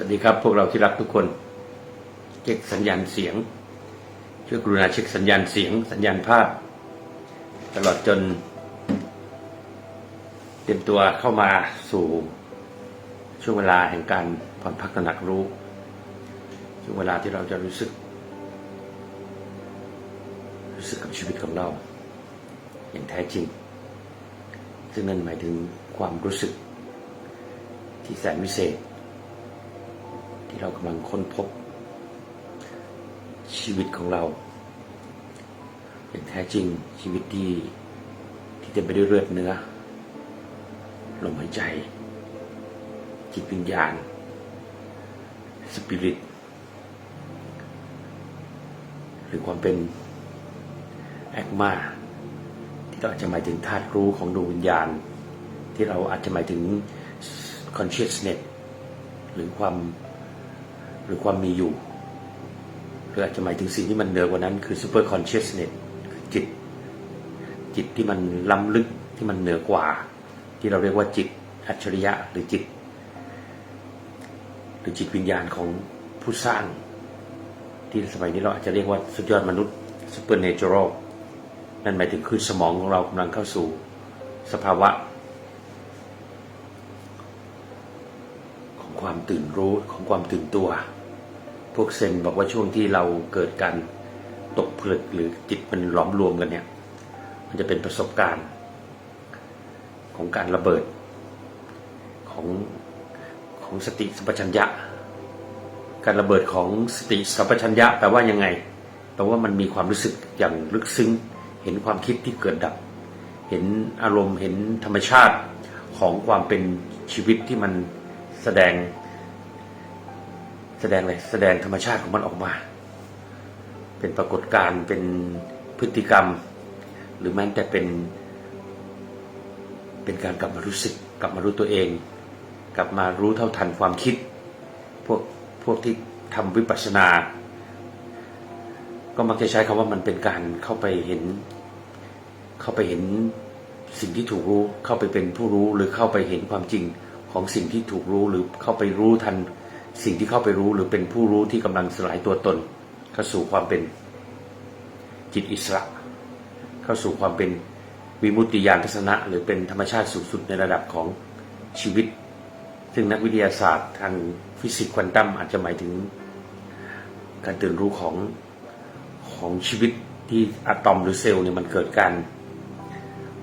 สวัสดีครับ พวกเราที่รักทุกคน เช็คสัญญาณเสียง ช่วยกรุณาเช็คสัญญาณเสียง สัญญาณภาพ ตลอดจน เตรียมตัวเข้ามาสู่ช่วงเวลาแห่งการผ่อนพักตระหนักรู้ ช่วงเวลาที่เราจะรู้สึก รู้สึกกับชีวิตของเรา อย่างแท้จริง ซึ่งนั่นหมายถึงความรู้สึกที่แสนวิเศษ ที่เรากำลังค้นพบ ชีวิตของเรา อย่างแท้จริงชีวิตที่ที่เต็มไปด้วยเลือดเนื้อลมหายใจ จิตวิญญาณ สปิริต หรือความเป็นแอคมาที่เราอาจจะหมายถึงธาตุรู้ของดวงวิญญาณ ที่เราอาจจะหมายถึง consciousness หรือความ หรือความมีอยู่ หรืออาจจะหมายถึงสิ่งที่มันเหนือกว่านั้น คือ super consciousness คือจิต จิตที่มันล้ำลึกที่มันเหนือกว่า ที่เราเรียกว่าจิตอัจฉริยะหรือจิต หรือจิตวิญญาณของผู้สร้าง ที่สมัยนี้เราอาจจะเรียกว่าสุดยอดมนุษย์ supernatural นั่นหมายถึงคือสมองของเรากำลังเข้าสู่สภาวะ ของความตื่นรู้ของความตื่นตัว วกเซนบอกว่าช่วงที่เราเกิดการตกผลึกหรือจิตมันหลอมรวมกันเนี่ย มันจะเป็นประสบการณ์ ของการระเบิด ของของสติสัมปชัญญะ การระเบิดของสติสัมปชัญญะแปลว่ายังไงแปลว่ามันมีความรู้สึกอย่างลึกซึ้ง เห็นความคิดที่เกิดดับ เห็นอารมณ์เห็นธรรมชาติของความเป็นชีวิตที่มันแสดง แสดงอะไรแสดงธรรมชาติของมันออกมา เป็นปรากฏการณ์เป็นพฤติกรรม หรือแม้แต่เป็น เป็นการกลับมารู้สึก กลับมารู้ตัวเอง กลับมารู้เท่าทันความคิด พวกพวกที่ทำวิปัสสนา ก็มักจะใช้คำว่ามันเป็นการเข้าไปเห็น เข้าไปเห็นสิ่งที่ถูกรู้เข้าไปเป็นผู้รู้หรือเข้าไปเห็นความจริงของสิ่งที่ถูกรู้หรือเข้าไปรู้ทัน สิ่งที่เข้าไปรู้หรือเป็นผู้รู้ที่กำลังสลายตัวตน เข้าสู่ความเป็นจิตอิสระ เข้าสู่ความเป็นวิมุตติญาณทัศนะ หรือเป็นธรรมชาติสูงสุดในระดับของชีวิต ซึ่งนักวิทยาศาสตร์ทางฟิสิกส์ควอนตัมอาจจะหมายถึง การตื่นรู้ของของชีวิตที่อะตอมหรือเซลล์เนี่ยมันเกิดการ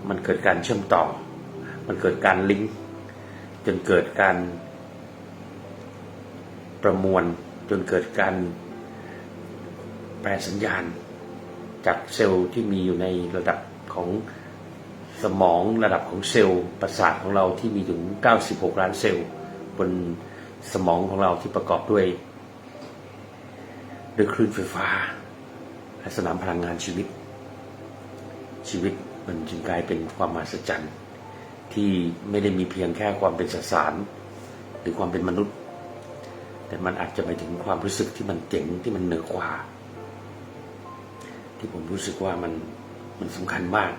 มันเกิดการเชื่อมต่อ มันเกิดการลิงก์จนเกิดการ ประมวลจนเกิดการแปลสัญญาณ จากเซลล์ที่มีอยู่ในระดับของสมองระดับของเซลล์ประสาทของเราที่มีถึง 96 ล้านเซลล์บนสมองของเราที่ประกอบด้วยด้วยคลื่นไฟฟ้าและสนามพลังงานชีวิต ชีวิตมันจึงกลายเป็นความมหัศจรรย์ที่ไม่ได้มีเพียงแค่ความเป็นสสาร หรือความเป็นมนุษย์ แต่มันอาจจะไปถึงความรู้สึกที่มันเจ๋งที่มันเหนือกว่า ที่ผมรู้สึกว่ามันมันสำคัญมาก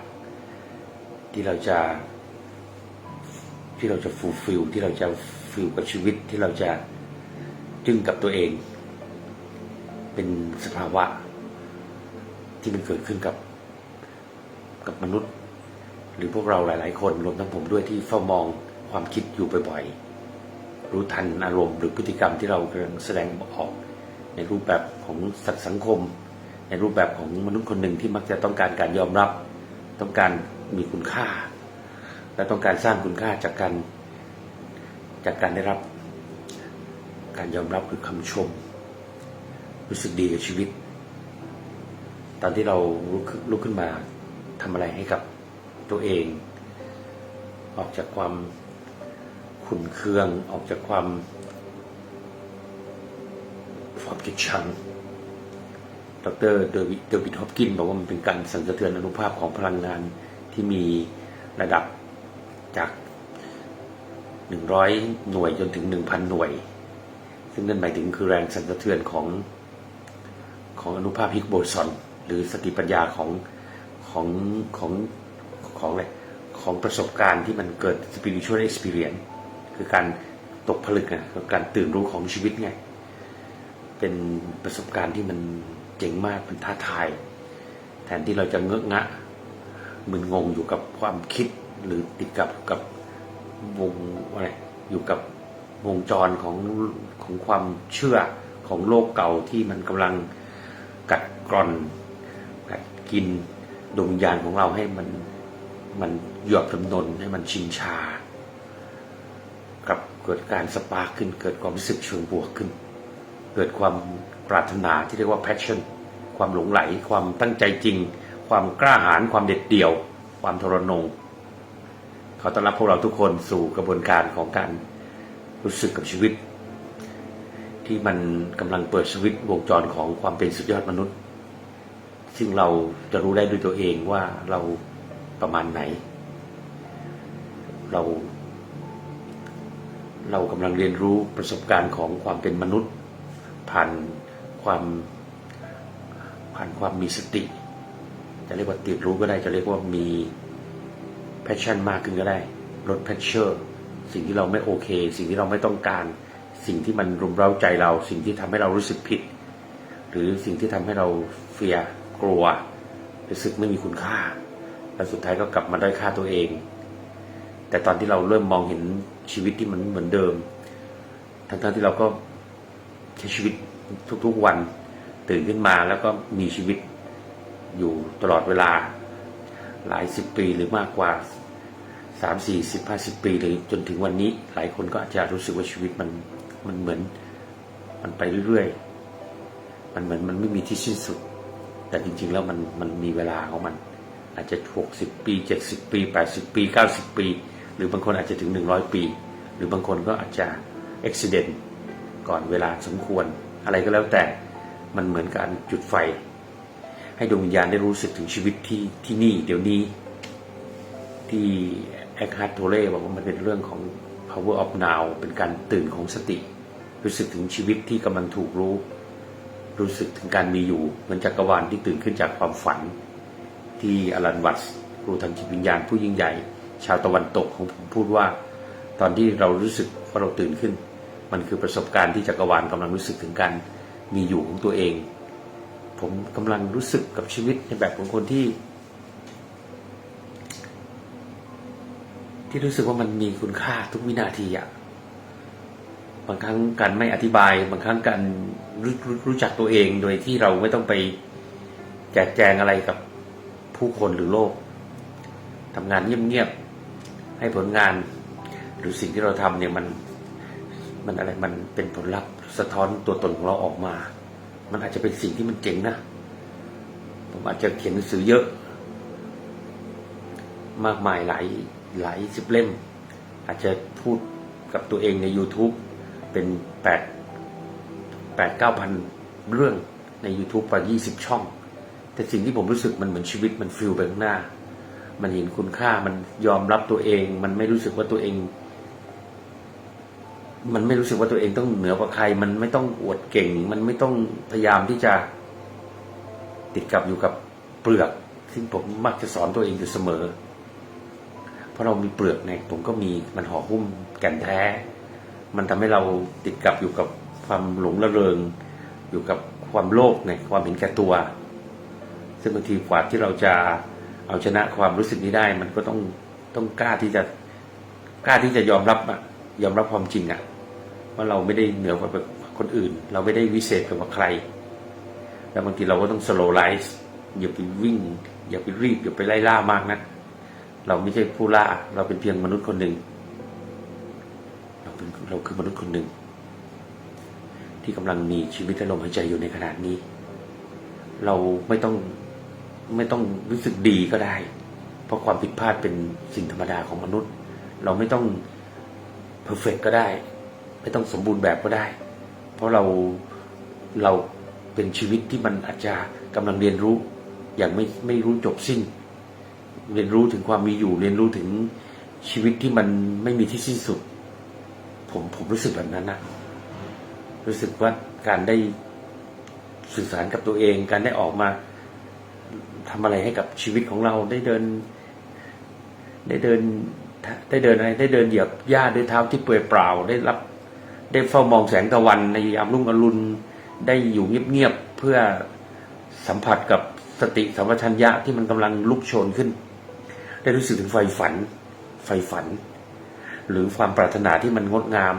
ที่เราจะ ที่เราจะฟูลฟิลที่เราจะฟิลกับชีวิตที่เราจะจึงกับตัวเอง เป็นสภาวะ ที่มันเกิดขึ้นกับกับมนุษย์ หรือพวกเราหลาย ๆ คนรวมทั้งผมด้วยที่เฝ้ามองความคิดอยู่บ่อยๆ รู้ทันอารมณ์หรือพฤติกรรมที่เรากำลังแสดงออก ในรูปแบบของสัตว์สังคม ในรูปแบบของมนุษย์คนหนึ่งที่มักจะต้องการการยอมรับ ต้องการมีคุณค่า และต้องการสร้างคุณค่าจากการจากการได้รับการยอมรับหรือคำชม รู้สึกดีกับชีวิต ตอนที่เราลุกขึ้นลุกขึ้นมาทำอะไรให้กับตัวเอง ออกจากความ ขุนเคืองออกจากความ ความเกลียดชังดรเดวิดเดวิดฮอปกินบอกว่ามันเป็นการสั่นสะเทือนอนุภาพของพลังงานที่มีระดับจากหนึ่งร้อยหน่วยจนถึงหนึ่งพันหน่วย ซึ่งนั่นหมายถึงคือแรงสั่นสะเทือนของของอนุภาพฮิกโบซอนหรือสติปัญญาของของของของอะไรของประสบการณ์ที่มันเกิด spiritual experience คือการตกผลึกกับการตื่นรู้ของชีวิตไง เป็นประสบการณ์ที่มันเจ๋งมากเป็นท้าทาย แทนที่เราจะเงอะงะมึนงงอยู่กับความคิดหรือติดกับกับวงอะไรอยู่กับวงจรของของความเชื่อของโลกเก่าที่มันกำลังกัดกร่อนกัดกินดวงวิญญาณของเราให้มันมันหยอบจำนนให้มันชินชา กับเกิดการสปาร์ขึ้น เกิดความรู้สึกเชิงบวกขึ้น เกิดความปรารถนาที่เรียกว่า passion ความหลงไหล ความตั้งใจจริง ความกล้าหาญความเด็ดเดี่ยว ความทรนงขอต้อนรับพวกเราทุกคนสู่กระบวนการของการรู้สึกกับชีวิต ที่มันกำลังเปิดสวิตวงจรของความเป็นสุดยอดมนุษย์ ซึ่งเราจะรู้ได้ด้วยตัวเองว่าเราประมาณไหน เรา เรากำลังเรียนรู้ประสบการณ์ของความเป็นมนุษย์ ผ่านความผ่านความมีสติ จะเรียกว่าติดรู้ก็ได้จะเรียกว่ามี passion มากขึ้นก็ได้ลด pressure สิ่งที่เราไม่โอเค สิ่งที่เราไม่ต้องการ สิ่งที่มันรุมเร้าใจเรา สิ่งที่ทำให้เรารู้สึกผิด หรือสิ่งที่ทำให้เราเฟียกลัวรู้สึกไม่มีคุณค่า แล้วสุดท้ายก็กลับมาได้อยค่าตัวเอง แต่ตอนที่เราเริ่มมองเห็น ชีวิตที่มันเหมือนเดิม ทั้งๆที่เราก็ใช้ชีวิตทุกๆวันตื่นขึ้นมาแล้วก็มีชีวิตอยู่ตลอดเวลาหลายสิบปีหรือมากกว่าสามสี่สิบห้าสิบปีหรือจนถึงวันนี้ หลายคนก็อาจจะรู้สึกว่าชีวิตมันมันเหมือน มันไปเรื่อยๆ มันเหมือนมันไม่มีที่สิ้นสุด แต่จริงๆแล้วมันมันมีเวลาของมัน อาจจะหกสิบปีเจ็ดสิบปีแปดสิบปีเก้าสิบปี หรือบางคนอาจจะถึงหนึ่งร้อยปี หรือบางคนก็อาจจะอุบิเหตุก่อนเวลาสมควร อะไรก็แล้วแต่มันเหมือนการจุดไฟ ให้ดวงวิญญาณได้รู้สึกถึงชีวิตที่ที่นี่เดี๋ยวนี้ ที่แอคฮาร์ดโทเล่บอกว่ามันเป็นเรื่องของ power of now เป็นการตื่นของสติ รู้สึกถึงชีวิตที่กำลังถูกรู้ รู้สึกถึงการมีอยู่เหมือนจักรวาลที่ตื่นขึ้นจากความฝัน ที่อลันวัตส์ครูทางจิตวิญญาณผู้ยิ่งใหญ่ ชาวตะวันตกของผมพูดว่า ตอนที่เรารู้สึกว่าเราตื่นขึ้น มันคือประสบการณ์ที่จักรวาลกำลังรู้สึกถึงการมีอยู่ของตัวเอง ผมกำลังรู้สึกกับชีวิตในแบบของคนที่ ที่รู้สึกว่ามันมีคุณค่าทุกวินาทีอะบางครั้งการไม่อธิบาย บางครั้งการรู้รู้รู้จักตัวเองโดยที่เราไม่ต้องไปแจกแจงอะไรกับผู้คนหรือโลกทำงานเงียบๆ ให้ผลงาน หรือสิ่งที่เราทำเนี่ยมันมันอะไรมันเป็นผลลัพธ์สะท้อนตัวตนของเราออกมา มันอาจจะเป็นสิ่งที่มันเจ๋งนะ ผมอาจจะเขียนหนังสือเยอะ มากมายหลายหลายสิบเล่ม อาจจะพูดกับตัวเองใน YouTube เป็นแปดแปดเก้าพันเรื่องใน YouTube กว่ายี่สิบช่อง แต่สิ่งที่ผมรู้สึกมันเหมือนชีวิตมันฟิลไปข้างหน้า มันเห็นคุณค่ามันยอมรับตัวเอง มันไม่รู้สึกว่าตัวเอง มันไม่รู้สึกว่าตัวเองต้องเหนือกว่าใคร มันไม่ต้องอวดเก่ง มันไม่ต้องพยายามที่จะ ติดกับอยู่กับเปลือก ซึ่งผมมักจะสอนตัวเองอยู่เสมอ เพราะเรามีเปลือกเนี่ยผมก็มีมันห่อหุ้มแก่นแท้ มันทำให้เราติดกับอยู่กับความหลงระเริง อยู่กับความโลภในความเห็นแก่ตัว ซึ่งบางทีกว่าที่เราจะ เอาชนะความรู้สึกนี้ได้ มันก็ต้องต้องกล้าที่จะกล้าที่จะยอมรับอะยอมรับความจริงอะว่าเราไม่ได้เหนือกว่าคนอื่น เราไม่ได้วิเศษกว่าใคร แล้วบางทีเราก็ต้องสโลไลซ์อย่าไปวิ่ง อย่าไปรีบอย่าไปไล่ล่ามากนะเราไม่ใช่ผู้ล่า เราเป็นเพียงมนุษย์คนหนึ่งเราเป็นเราคือมนุษย์คนหนึ่ง ที่กำลังมีชีวิตและลมหายใจอยู่ในขณะนี้ เราไม่ต้อง ไม่ต้องรู้สึกดีก็ได้ เพราะความผิดพลาดเป็นสิ่งธรรมดาของมนุษย์ เราไม่ต้องเพอร์เฟกก็ได้ ไม่ต้องสมบูรณ์แบบก็ได้ เพราะเราเราเป็นชีวิตที่มันอาจจะกำลังเรียนรู้ อย่างไม่ไม่รู้จบสิ้น เรียนรู้ถึงความมีอยู่ เรียนรู้ถึงชีวิตที่มันไม่มีที่สิ้นสุด ผมผมรู้สึกแบบนั้นนะรู้สึกว่าการได้สื่อสารกับตัวเอง การได้ออกมา ทำอะไรให้กับชีวิตของเราได้เดิน ได้เดิน ได้เดินอะไรได้เดินเหยียบหญ้าด้วยเท้าที่เปลือยเปล่าได้รับ ได้เฝ้ามองแสงตะวันในยามรุ่งอรุณได้อยู่เงียบๆเพื่อสัมผัสกับสติสัมปชัญญะที่มันกำลังลุกโชนขึ้น ได้รู้สึกถึงไฟฝัน ไฟฝัน หรือความปรารถนาที่มันงดงาม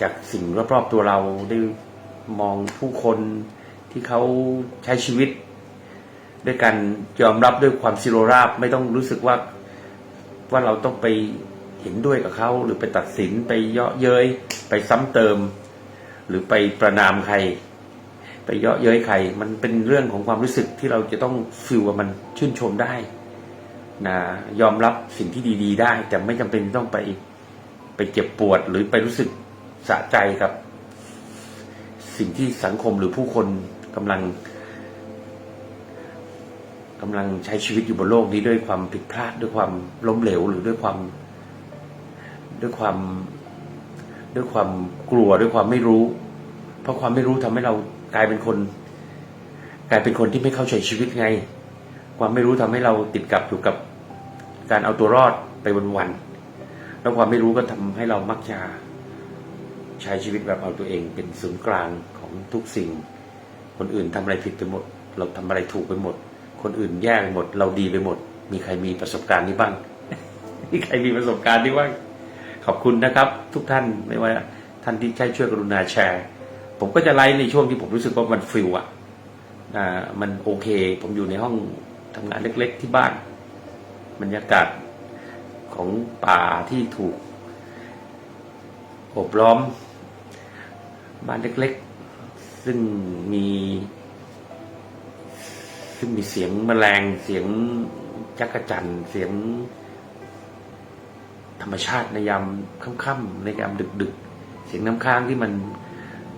จากสิ่งรอบๆตัวเราได้มองผู้คนที่เขาใช้ชีวิต ด้วยการยอมรับด้วยความซิโรราบไม่ต้องรู้สึกว่าว่าเราต้องไปเห็นด้วยกับเขาหรือไปตัดสินไปเยาะเย้ยไปซ้ำเติม หรือไปประนามใคร ไปเยาะเย้ยใคร มันเป็นเรื่องของความรู้สึกที่เราจะต้องฟิลว่ามันชื่นชมได้นะยอมรับสิ่งที่ดี ๆ ได้ แต่ไม่จำเป็นต้องไปไปเจ็บปวดหรือไปรู้สึกสะใจกับ สิ่งที่สังคมหรือผู้คนกำลัง กำลังใช้ชีวิตอยู่บนโลกนี้ด้วยความผิดพลาดด้วยความล้มเหลวหรือด้วยความ ด้วยความ ด้วยความกลัวด้วยความไม่รู้ เพราะความไม่รู้ทำให้เรากลายเป็นคน กลายเป็นคนที่ไม่เข้าใจชีวิตไง ความไม่รู้ทำให้เราติดกับอยู่กับการเอาตัวรอดไปวันๆแล้วความไม่รู้ก็ทำให้เรามักจะใช้ชีวิตแบบเอาตัวเอง เป็นศูนย์กลางของทุกสิ่ง คนอื่นทำอะไรผิดไปหมด เราทำอะไรถูกไปหมด คนอื่นแย่ไปหมด เราดีไปหมด มีใครมีประสบการณ์นี้บ้าง มีใครมีประสบการณ์นี้บ้างขอบคุณนะครับ ทุกท่านไม่ว่าท่านที่ใช้ช่วยกรุณาแชร์ ผมก็จะไลฟ์ในช่วงที่ผมรู้สึกว่ามันฟิลอะอ่ามันโอเค ผมอยู่ในห้องทำงานเล็ก ๆ ที่บ้านบรรยากาศของป่าที่ถูกโอบล้อมบ้านเล็ก ๆ ซึ่งมี ซึ่งมีเสียงแมลงเสียงจักระจันเสียง ธรรมชาติในยามค่ำๆในยามดึก ๆ เสียงน้ำค้างที่มัน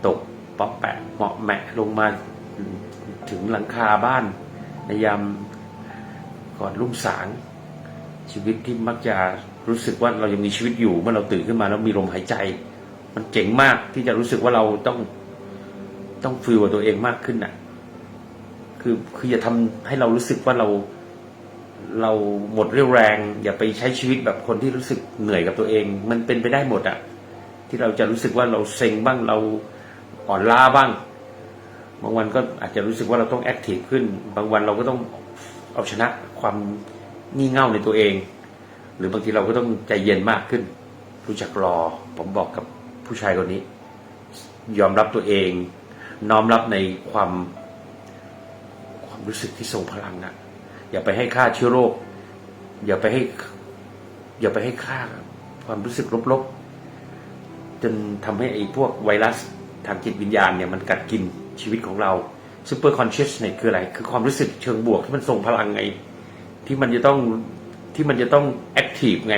ตกปอกแปะเหมาะแมะลงมาถึงหลังคาบ้าน ในยามก่อนรุ่งสาง ชีวิตที่มักจะรู้สึกว่าเรายังมีชีวิตอยู่เมื่อเราตื่นขึ้นมาแล้วมีลมหายใจ มันเจ๋งมากที่จะรู้สึกว่าเราต้องต้องฟิลกับตัวเองมากขึ้นน่ะ คือคืออย่าทำให้เรารู้สึกว่าเรา เราหมดเรี่ยวแรง อย่าไปใช้ชีวิตแบบคนที่รู้สึกเหนื่อยกับตัวเอง มันเป็นไปได้หมดอะที่เราจะรู้สึกว่าเราเซ็งบ้างเราอ่อนล้าบ้าง บางวันก็อาจจะรู้สึกว่าเราต้องแอคทีฟขึ้น บางวันเราก็ต้องเอาชนะความงี่เง่าในตัวเอง หรือบางทีเราก็ต้องใจเย็นมากขึ้น รู้จักรอ ผมบอกกับผู้ชายคนนี้ ยอมรับตัวเอง น้อมรับในความ ความรู้สึกที่ทรงพลังอะอย่าไปให้ค่าเชื้อโรค อย่าไปให้ อย่าไปให้ค่าความรู้สึกลบๆ จนทำให้ไอ้พวกไวรัสทางจิตวิญญาณเนี่ยมันกัดกินชีวิตของเรา super consciousness คืออะไร คือความรู้สึกเชิงบวกที่มันทรงพลังไง ที่มันจะต้องที่มันจะต้องแอคทีฟไง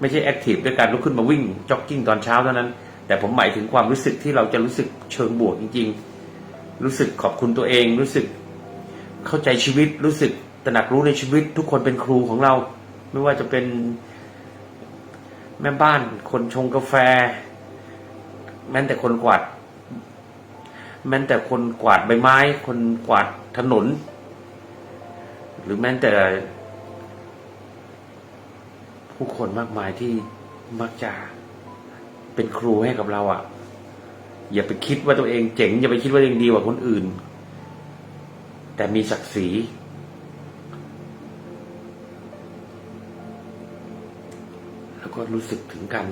ไม่ใช่แอคทีฟด้วยการลุกขึ้นมาวิ่งจ็อกกิ้งตอนเช้าเท่านั้น แต่ผมหมายถึงความรู้สึกที่เราจะรู้สึกเชิงบวกจริง ๆ รู้สึกขอบคุณตัวเองรู้สึก เข้าใจชีวิตรู้สึกตระหนักรู้ในชีวิต ทุกคนเป็นครูของเรา ไม่ว่าจะเป็นแม่บ้าน คนชงกาแฟ แม้แต่คนกวาด แม้แต่คนกวาดใบไม้ คนกวาดถนน หรือแม้แต่ผู้คนมากมายที่มักจะเป็นครูให้กับเราอะ่ะ อย่าไปคิดว่าตัวเองเจ๋ง อย่าไปคิดว่าตัวเองดีกว่าคนอื่น แต่มีศักดิ์ศรีแล้วก็รู้สึกถึงการ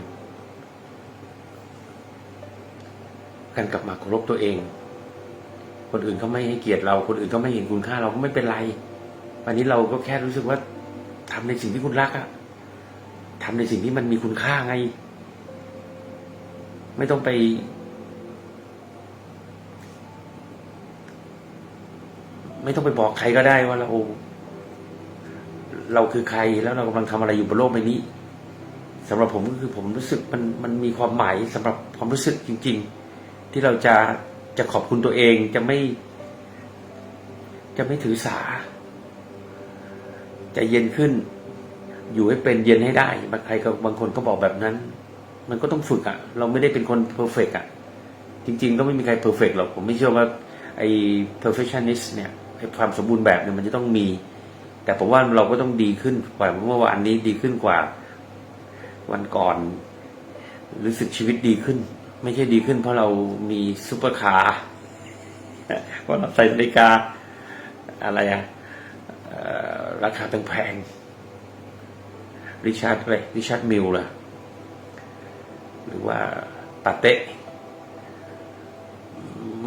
การกลับมาเคารพตัวเอง คนอื่นเขาไม่ให้เกียรติเรา คนอื่นเขาไม่เห็นคุณค่าเราก็ไม่เป็นไร วันนี้เราก็แค่รู้สึกว่าทำในสิ่งที่คุณรักอะทำในสิ่งที่มันมีคุณค่าไง ไม่ต้องไป ไม่ต้องไปบอกใครก็ได้ว่าเรา เราคือใครแล้วเรากำลังทำอะไรอยู่บนโลกใบนี้สำหรับผมก็คือผมรู้สึกมันมันมีความหมายสำหรับความรู้สึกจริง ๆ ที่เราจะจะขอบคุณตัวเองจะไม่ จะไม่ถือสาจะเย็นขึ้น อยู่ให้เป็นเย็นให้ได้บางใครก็บางคนก็บอกแบบนั้น มันก็ต้องฝึกอะ่ะ เราไม่ได้เป็นคนเพอร์เฟกอะ จริง ๆ ก็ไม่มีใครเพอร์เฟกหรอกผมไม่เชื่อว่าไอ้ perfectionist เนี่ย ความสมบูรณ์แบบเนี่ยมันจะต้องมี แต่ผมว่าเราก็ต้องดีขึ้นกว่าเมื่อวานนี้ดีขึ้นกว่า วันก่อน รู้สึกชีวิตดีขึ้น ไม่ใช่ดีขึ้น เพราะเรามีซุปเปอร์คาร์เพราะเราใส่นาฬิกาอะไรอะออราคาแพงๆริชาร์ดอะไรริชาร์ดมิลล่ะ หรือว่าปาเต้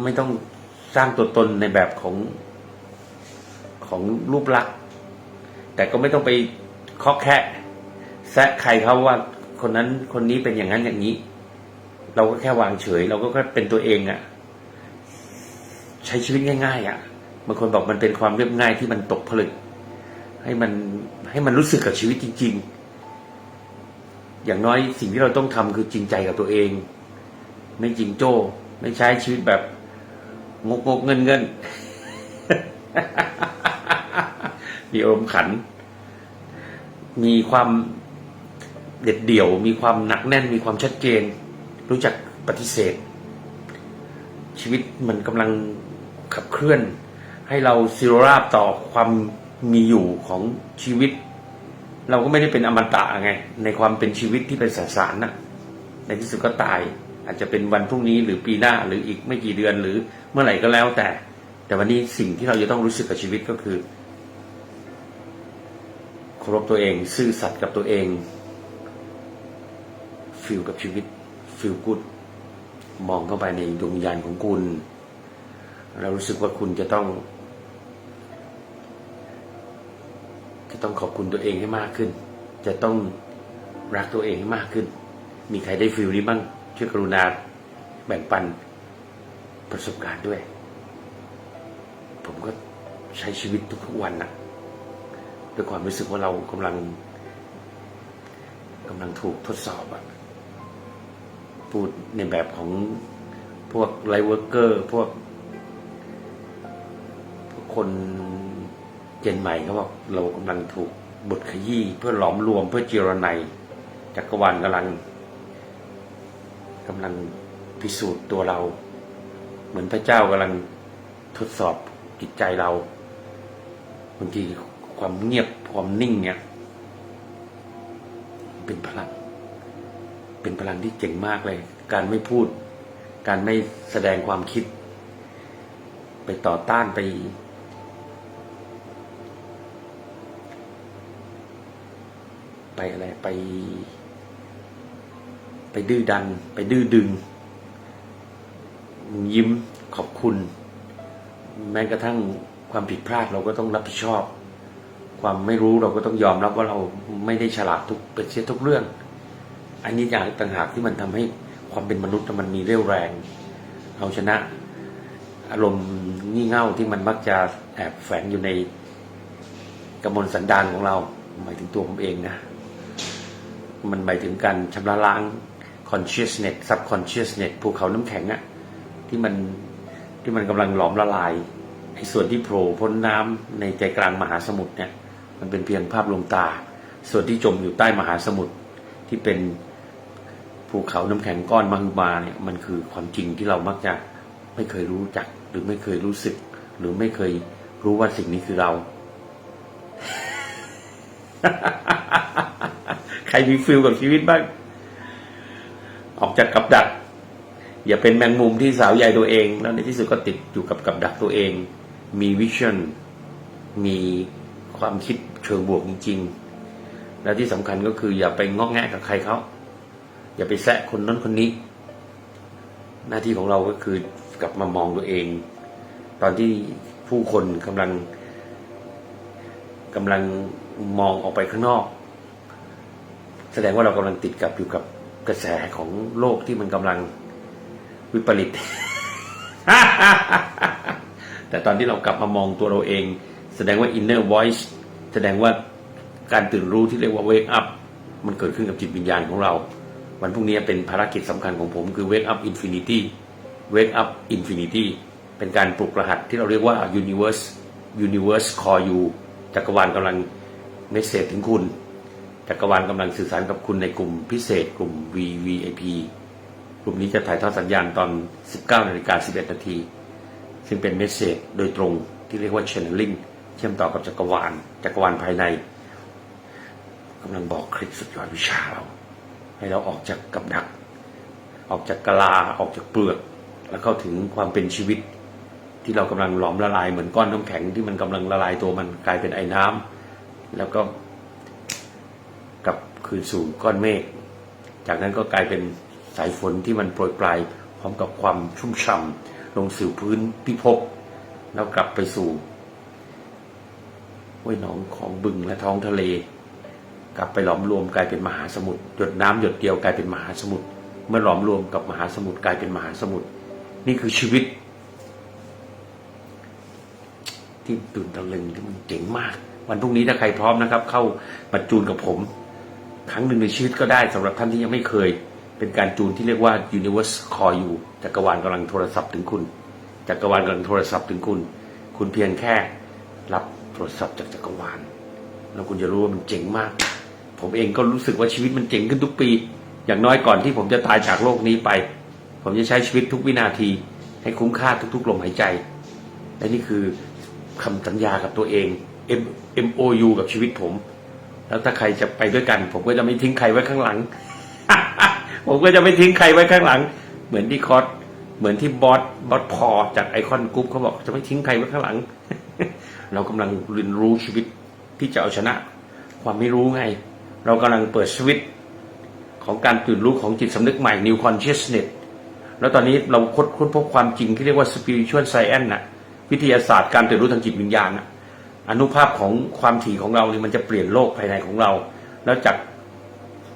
ไม่ต้องสร้างตัวตนในแบบของ ของรูปลักษณ์แต่ก็ไม่ต้องไปเคาะแคะแซะใครเขาว่าคนนั้นคนนี้เป็นอย่างนั้นอย่างนี้ เราก็แค่วางเฉย เราก็แค่เป็นตัวเองอะใช้ชีวิตง่าย ๆอะบางคนบอกมันเป็นความเรียบง่ายที่มันตกผลึก ให้มันให้มันรู้สึกกับชีวิตจริง ๆ อย่างน้อยสิ่งที่เราต้องทำคือจริงใจกับตัวเอง ไม่จริงโจ้ ไม่ใช้ชีวิตแบบงกงกเงินเงิน มีอารมณ์ขัน มีความเด็ดเดี่ยว มีความหนักแน่น มีความชัดเจน รู้จักปฏิเสธ ชีวิตมันกำลังขับเคลื่อน ให้เราซีโรราบต่อความมีอยู่ของชีวิต เราก็ไม่ได้เป็นอมตะไง ในความเป็นชีวิตที่เป็นสสารน่ะในที่สุดก็ตาย อาจจะเป็นวันพรุ่งนี้หรือปีหน้าหรืออีกไม่กี่เดือนหรือเมื่อไหร่ก็แล้วแต่ แต่วันนี้สิ่งที่เราจะต้องรู้สึกกับชีวิตก็คือ เคารพตัวเอง ซื่อสัตย์กับตัวเอง ฟิลกับชีวิต ฟิลกุดมองเข้าไปในดวงวิญญาณของคุณ เรารู้สึกว่าคุณจะต้อง จะต้องขอบคุณตัวเองให้มากขึ้น จะต้องรักตัวเองให้มากขึ้น มีใครได้ฟิลนี้บ้างช่วยกรุณาแบ่งปันประสบการณ์ด้วย ผมก็ใช้ชีวิตทุกๆวันนะ ด้วยความรู้สึกว่าเรากำลังกำลังถูกทดสอบอะพูดในแบบของพวกไลเวิร์เกอร์พวกพวกคนเจนใหม่เขาบอกเรากำลังถูกบทขยี้เพื่อหลอมรวมเพื่อเจรไนยจักรวาลกำลังกำลังพิสูจน์ตัวเรา เหมือนพระเจ้ากำลังทดสอบจิตใจเราบางที ความเงียบความนิ่งเนี่ยเป็นพลัง เป็นพลังที่เจ๋งมากเลย การไม่พูด การไม่แสดงความคิด ไปต่อต้านไป ไปอะไรไป ไปดื้อดัน ไปดื้อดึง ยิ้มขอบคุณ แม้กระทั่งความผิดพลาดเราก็ต้องรับผิดชอบ ความไม่รู้เราก็ต้องยอมรับว่าเราไม่ได้ฉลาดทุกเป็นเสียทุกเรื่อง อันนี้อย่างต่างหากที่มันทำให้ความเป็นมนุษย์มันมีเรี่ยวแรง เอาชนะ อารมณ์งี่เง่าที่มันมักจะแอบแฝงอยู่ในกระมวลสันดานของเรา หมายถึงตัวผมเองนะ มันหมายถึงการชำระล้าง consciousness subconsciousness ภูเขาน้ำแข็งอะที่มันที่มันกำลังหลอมละลายไอ้ส่วนที่โผล่พ้นน้ำในใจกลางมหาสมุทรเนี่ย มันเป็นเพียงภาพลวงตา ส่วนที่จมอยู่ใต้มหาสมุทรที่เป็นภูเขาน้ำแข็งก้อนมหึมาเนี่ยมันคือความจริงที่เรามักจะไม่เคยรู้จัก หรือไม่เคยรู้สึก หรือไม่เคยรู้ว่าสิ่งนี้คือเรา ใครมีฟิลกับชีวิตบ้างออกจากกับดัก อย่าเป็นแมงมุมที่สาวใหญ่ตัวเอง แล้วในที่สุดก็ติดอยู่กับกับดักตัวเอง มีวิชั่นมีความคิด เชิงบวกจริง ๆ และที่สำคัญก็คืออย่าไปงอกแงะกับใครเขาอย่าไปแซะคนนั้นคนนี้ หน้าที่ของเราก็คือกลับมามองตัวเอง ตอนที่ผู้คนกำลังกำลังมองออกไปข้างนอก แสดงว่าเรากำลังติดกับอยู่กับกระแสของโลกที่มันกำลังวิปริตแต่ตอนที่เรากลับมามองตัวเราเอง แสดงว่า inner voice แสดงว่าการตื่นรู้ที่เรียกว่า wake up มันเกิดขึ้นกับจิตวิญญาณของเรา วันพรุ่งนี้เป็นภารกิจสำคัญของผมคือ wake up infinity wake up infinity เป็นการปลุกรหัสที่เราเรียกว่า universe universe call you จักรวาลกำลังเมสเซจถึงคุณ จักรวาลกำลังสื่อสารกับคุณในกลุ่มพิเศษ กลุ่ม VVIP กลุ่มนี้จะถ่ายทอดสัญญาณตอน 19นาฬิกา11นาทีซึ่งเป็นเมสเซจโดยตรงที่เรียกว่า channeling เชื่อมต่อกับจักรวาลจักรวาลภายในกำลังบอกคลิกสุดยอดวิชาเรา ให้เราออกจากกับดัก ออกจากกะลาออกจากเปลือก แล้วเข้าถึงความเป็นชีวิต ที่เรากำลังหลอมละลายเหมือนก้อนน้ำแข็งที่มันกำลังละลายตัวมันกลายเป็นไอ้น้ำแล้วก็กลับคืนสู่ก้อนเมฆจากนั้นก็กลายเป็นสายฝนที่มันโปรยปลายพร้อมกับความชุ่มฉ่ำลงสู่พื้นพิภพแล้วกลับไปสู่ ห้วยหนองของบึงและท้องทะเล กลับไปหลอมรวมกลายเป็นมหาสมุทรหยดน้ำหยดเดียวกลายเป็นมหาสมุทรเมื่อหลอมรวมกับมหาสมุทรกลายเป็นมหาสมุทรนี่คือชีวิต ที่ตื่นตะลึงที่มันเจ๋งมาก วันพรุ่งนี้ถ้าใครพร้อมนะครับ เข้ามาจูนกับผม ครั้งหนึ่งในชีวิตก็ได้สำหรับท่านที่ยังไม่เคย เป็นการจูนที่เรียกว่า universe call you จักรวาลกำลังโทรศัพท์ถึงคุณจักรวาลกำลังโทรศัพท์ถึงคุณ คุณเพียงแค่รับ รศัพท์จากจักรวาล แล้วคุณจะรู้ว่ามันเจ๋งมาก ผมเองก็รู้สึกว่าชีวิตมันเจ๋งขึ้นทุกปี อย่างน้อยก่อนที่ผมจะตายจากโลกนี้ไป ผมจะใช้ชีวิตทุกวินาที ให้คุ้มค่าทุกๆลมหายใจ และนี่คือคำสัญญากับตัวเอง M M O U กับชีวิตผม แล้วถ้าใครจะไปด้วยกัน ผมก็จะไม่ทิ้งใครไว้ข้างหลัง ผมก็จะไม่ทิ้งใครไว้ข้างหลัง เหมือนที่คอสเหมือนที่บอสบอสพอจากไอคอนกรุ๊ปเขาบอกจะไม่ทิ้งใครไว้ข้างหลัง เรากำลังเรียนรู้ชีวิตที่จะเอาชนะ ความไม่รู้ไง เรากำลังเปิดสวิตของการตื่นรู้ของจิตสำนึกใหม่ New Consciousness แล้วตอนนี้เราค้นค้นพบความจริงที่เรียกว่า Spiritual Science น่ะวิทยาศาสตร์การตื่นรู้ทางจิตวิญญาณน่ะอนุภาพของความถี่ของเราเนี่ยมันจะเปลี่ยนโลกภายในของเรา แล้วจาก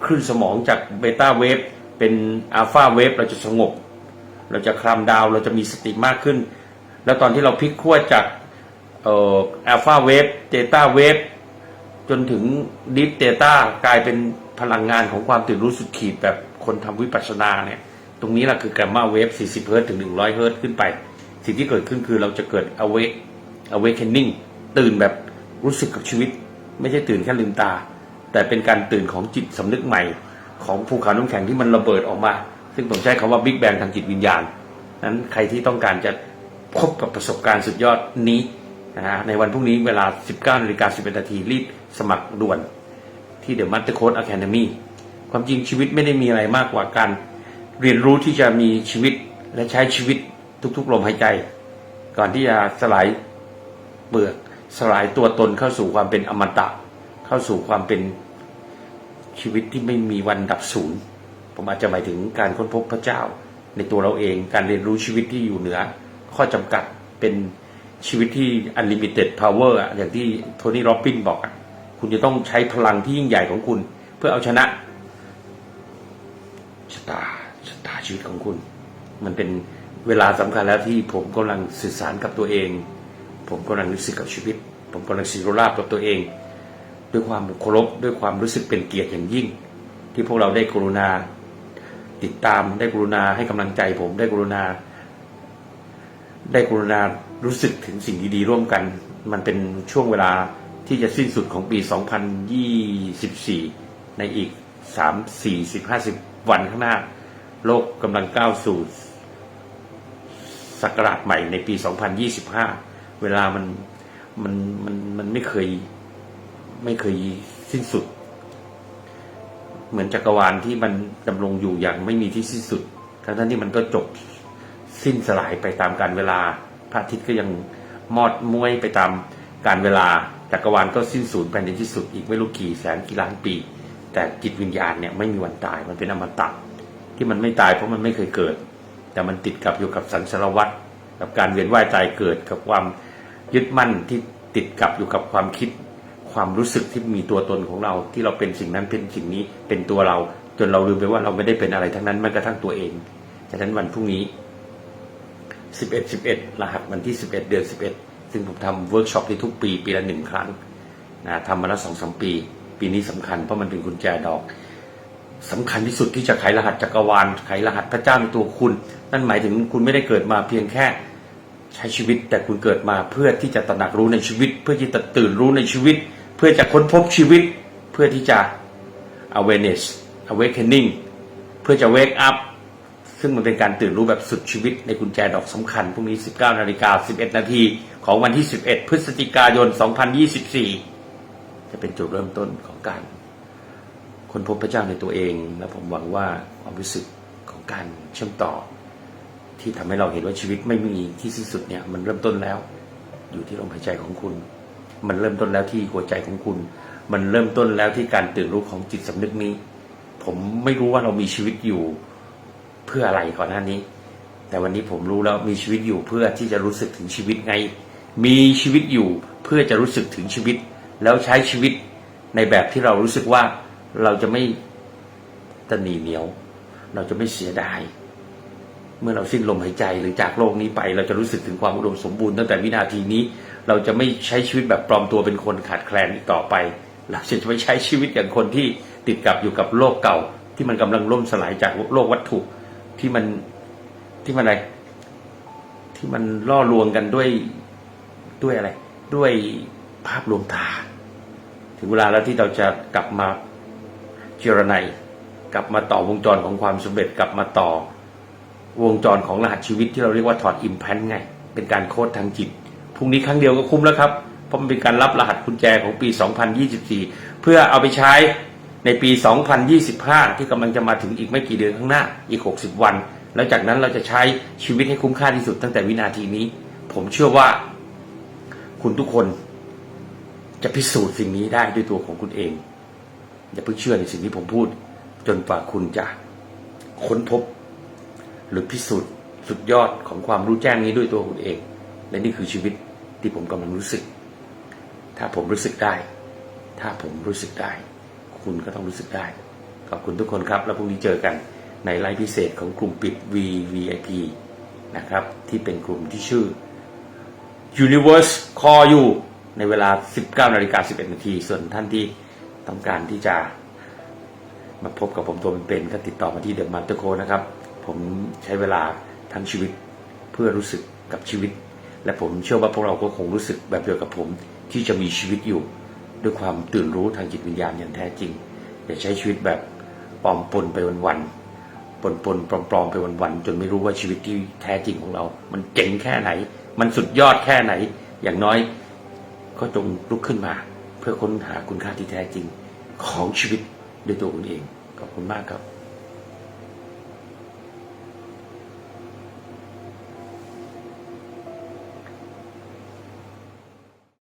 คลื่นสมองจากเบต้าเวฟเป็นอัลฟาเวฟเราจะสงบ เราจะคลามดาวเราจะมีสติมากขึ้น แล้วตอนที่เราพลิกขั้วจาก เอ่ออัลฟาเวฟเตต้าเวฟจนถึงดิฟเตต้ากลายเป็นพลังงานของความตื่นรู้สุดขีดแบบคนทำวิปัสสนาเนี่ย ตรงนี้แหละคือแกมมาเวฟ 40 เฮิร์ตถึง 100 เฮิร์ตขึ้นไป สิ่งที่เกิดขึ้นคือเราจะเกิด awake awakening ตื่นแบบรู้สึกกับชีวิต ไม่ใช่ตื่นแค่ลืมตา แต่เป็นการตื่นของจิตสำนึกใหม่ ของภูเขาน้ำแข็งที่มันระเบิดออกมา ซึ่งผมใช้คำว่าบิ๊กแบงทางจิตวิญญาณนั้นใครที่ต้องการจะพบกับประสบการณ์สุดยอดนี้ นะฮะในวันพรุ่งนี้เวลา 19นาฬิกา11นาทีรีบสมัครด่วนที่ The Master Code Academy ความจริงชีวิตไม่ได้มีอะไรมากกว่าการเรียนรู้ที่จะมีชีวิตและใช้ชีวิตทุกๆลมหายใจ ก่อนที่จะสลายเปลือกสลายตัวตนเข้าสู่ความเป็นอมตะ เข้าสู่ความเป็นชีวิตที่ไม่มีวันดับสูญผมอาจจะหมายถึงการค้นพบพระเจ้า ในตัวเราเองการเรียนรู้ชีวิตที่อยู่เหนือ ข้อจำกัดเป็น ชีวิตที่ unlimited power อะอย่างที่โทนี่โรบบินบอกอะคุณจะต้องใช้พลังที่ยิ่งใหญ่ของคุณ เพื่อเอาชนะชะตาชะตาชีวิตของคุณ มันเป็นเวลาสำคัญแล้วที่ผมกำลังสื่อสารกับตัวเอง ผมกำลังรู้สึกกับชีวิต ผมกำลังสิโรราบกับตัวเอง ด้วยความเคารพด้วยความรู้สึกเป็นเกียรติอย่างยิ่ง ที่พวกเราได้กรุณา ติดตามได้กรุณาให้กำลังใจผมได้กรุณา ได้กรุณารู้สึกถึงสิ่งดีๆร่วมกัน มันเป็นช่วงเวลาที่จะสิ้นสุดของปี 2024 ในอีก 3 4 50 วันข้างหน้า โลกกำลังก้าวสู่ศักราชใหม่ในปี 2025 เวลามันมันมันมันไม่เคยไม่เคยสิ้นสุด เหมือนจักรวาลที่มันดำรงอยู่อย่างไม่มีที่สิ้นสุดทั้งที่มันก็จบ สิ้นสลายไปตามการเวลา พระอาทิตย์ก็ยังมอดมวยไปตามการเวลาจักรวาลก็สิ้นสูญไปในที่สุดอีกไม่รู้กี่แสนกี่ล้านปี แต่จิตวิญญาณเนี่ยไม่มีวันตายมันเป็นอมตะที่มันไม่ตายเพราะมันไม่เคยเกิด แต่มันติดกับอยู่กับสังสารวัฏกับการเวียนว่ายตายเกิดกับความยึดมั่นที่ติดกับอยู่กับความคิด ความรู้สึกที่มีตัวตนของเราที่เราเป็นสิ่งนั้นเป็นสิ่งนี้เป็นตัวเรา จนเราลืมไปว่าเราไม่ได้เป็นอะไรทั้งนั้นแม้กระทั่งตัวเองฉะนั้นวันพรุ่งนี้ 11 11 รหัสวันที่ 11 เดือน 11 ซึ่งผมทำเวิร์กช็อปที่ทุกปี ปีละหนึ่งครั้งนะทำมาแล้วสองสามปี ปีนี้สำคัญเพราะมันเป็นกุญแจดอกสำคัญที่สุดที่จะไขรหัสจักรวาลไขรหัสพระเจ้าในตัวคุณ นั่นหมายถึงคุณไม่ได้เกิดมาเพียงแค่ใช้ชีวิต แต่คุณเกิดมาเพื่อที่จะตระหนักรู้ในชีวิต เพื่อที่จะตื่นรู้ในชีวิต เพื่อจะค้นพบชีวิต เพื่อที่จะ awareness awakening เพื่อจะ wake up ซึ่งมันเป็นการตื่นรู้แบบสุดชีวิตในกุญแจดอกสำคัญพรุ่งนี้ 19นาฬิกา11 นาทีของวันที่ 11 พฤศจิกายน 2024 จะเป็นจุดเริ่มต้นของการค้นพบพระเจ้าในตัวเอง และผมหวังว่าความรู้สึกของการเชื่อมต่อ ที่ทำให้เราเห็นว่าชีวิตไม่มีที่สิ้นสุดเนี่ยมันเริ่มต้นแล้ว อยู่ที่ลมหายใจของคุณ มันเริ่มต้นแล้วที่หัวใจของคุณ มันเริ่มต้นแล้วที่การตื่นรู้ของจิตสำนึกนี้ ผมไม่รู้ว่าเรามีชีวิตอยู่ พื่ออะไรก่อนหน้านี้ แต่วันนี้ผมรู้แล้วมีชีวิตอยู่เพื่อที่จะรู้สึกถึงชีวิตไง มีชีวิตอยู่เพื่อจะรู้สึกถึงชีวิต แล้วใช้ชีวิตในแบบที่เรารู้สึกว่าเราจะไม่ตะหนีเหนียว เราจะไม่เสียดาย เมื่อเราสิ้นลมหายใจหรือจากโลกนี้ไป เราจะรู้สึกถึงความอุดมสมบูรณ์ตั้งแต่วินาทีนี้ เราจะไม่ใช้ชีวิตแบบปลอมตัวเป็นคนขาดแคลนอีกต่อไป เราจะไม่ใช้ชีวิตอย่างคนที่ติดกับอยู่กับโลกเก่าที่มันกำลังล่มสลายจากโลกวัตถุ ที่มันที่มันอะไร ที่มันล่อลวงกันด้วยด้วยอะไร ด้วยภาพลวงตา ถึงเวลาแล้วที่เราจะกลับมาเจรไนกลับมาต่อวงจรของความสำเร็จกลับมาต่อวงจรของรหัสชีวิตที่เราเรียกว่าถอดอิมแพนไง เป็นการโคดทางจิตพรุ่งนี้ครั้งเดียวก็คุ้มแล้วครับ เพราะมันเป็นการรับรหัสกุญแจของปี 2024 เพื่อเอาไปใช้ ในปี 2025 ที่กำลังจะมาถึงอีกไม่กี่เดือนข้างหน้าอีก 60 วัน แล้วจากนั้นเราจะใช้ชีวิตให้คุ้มค่าที่สุดตั้งแต่วินาทีนี้ ผมเชื่อว่า คุณทุกคน จะพิสูจน์สิ่งนี้ได้ด้วยตัวของคุณเอง อย่าเพิ่งเชื่อในสิ่งที่ผมพูด จนกว่าคุณจะค้นพบ หรือพิสูจน์สุดยอดของความรู้แจ้งนี้ด้วยตัวคุณเอง และนี่คือชีวิตที่ผมกำลังรู้สึก ถ้าผมรู้สึกได้ ถ้าผมรู้สึกได้ คุณก็ต้องรู้สึกได้ ขอบคุณทุกคนครับ แล้วพรุ่งนี้เจอกันในไลฟ์พิเศษของกลุ่มปิด VVIP นะครับ ที่เป็นกลุ่มที่ชื่อ Universe Call You ในเวลา 19นาฬิกา11นาทีส่วนท่านที่ต้องการที่จะมาพบกับผมตัวเป็นๆก็ติดต่อมาที่เดอะมันเตอร์โคนะครับ ผมใช้เวลาทั้งชีวิตเพื่อรู้สึกกับชีวิต และผมเชื่อว่าพวกเราก็คงรู้สึกแบบเดียวกับผมที่จะมีชีวิตอยู่ ด้วยความตื่นรู้ทางจิตวิญญาณอย่างแท้จริง อย่าใช้ชีวิตแบบปลอมปนไปวันๆปนปนๆปลอมๆไปวันๆจนไม่รู้ว่าชีวิตที่แท้จริงของเรา มันเจ๋งแค่ไหน มันสุดยอดแค่ไหน อย่างน้อยก็จงลุกขึ้นมา เพื่อค้นหาคุณค่าที่แท้จริงของชีวิตด้วยตัวคุณเองขอบคุณมากครับ